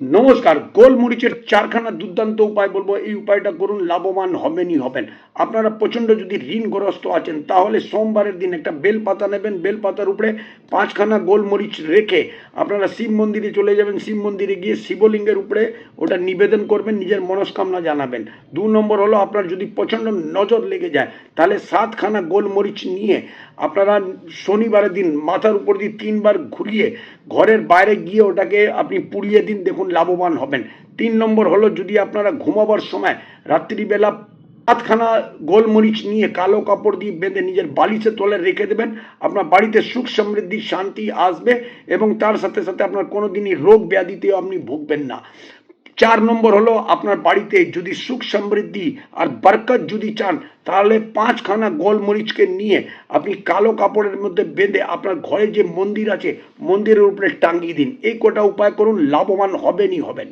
নমস্কার, গোলমরিচের চারখানা দুর্দান্ত উপায় বলব, এই উপায়টা করুন, লাভবান হবেনই হবেন। আপনারা প্রচণ্ড যদি ঋণগ্রস্ত আছেন, তাহলে সোমবারের দিন একটা বেলপাতা নেবেন, বেলপাতার উপরে পাঁচখানা গোলমরিচ রেখে আপনারা শিব মন্দিরে চলে যাবেন, শিব মন্দিরে গিয়ে শিবলিঙ্গের উপরে ওটা নিবেদন করবেন, নিজের মনস্কামনা জানাবেন। দু নম্বর হলো, আপনার যদি প্রচণ্ড নজর লেগে যায়, তাহলে সাতখানা গোলমরিচ নিয়ে আপনারা শনিবারের দিন মাথার উপর দিয়ে তিনবার ঘুরিয়ে ঘরের বাইরে গিয়ে ওটাকে আপনি পুড়িয়ে দিন। দেখুন লাভবান হবেন। তিন নম্বর হলো, যদি আপনারা ঘুমাবার সময় রাত্রিবেলা পাতখানা গোলমরিচ নিয়ে কালো কাপড় দিয়ে বেঁধে নিজের বালিশে তলে রেখে দেবেন, আপনার বাড়িতে সুখ সমৃদ্ধি, শান্তি আসবে এবং তার সাথে সাথে আপনার কোনো দিনই রোগ ব্যাধিতেও আপনি ভুগবেন না। চার নম্বর হলো আপনার বাড়িতে যদি সুখ সমৃদ্ধি আর বরকত যদি চান, তাহলে পাঁচখানা গোলমরিচকে নিয়ে আপনি কালো কাপড়ের মধ্যে বেঁধে আপনার ঘরে যে মন্দির আছে, মন্দিরের উপরে টাঙিয়ে দিন। এই কটা উপায় করুন, লাভবান হবেনই হবেন।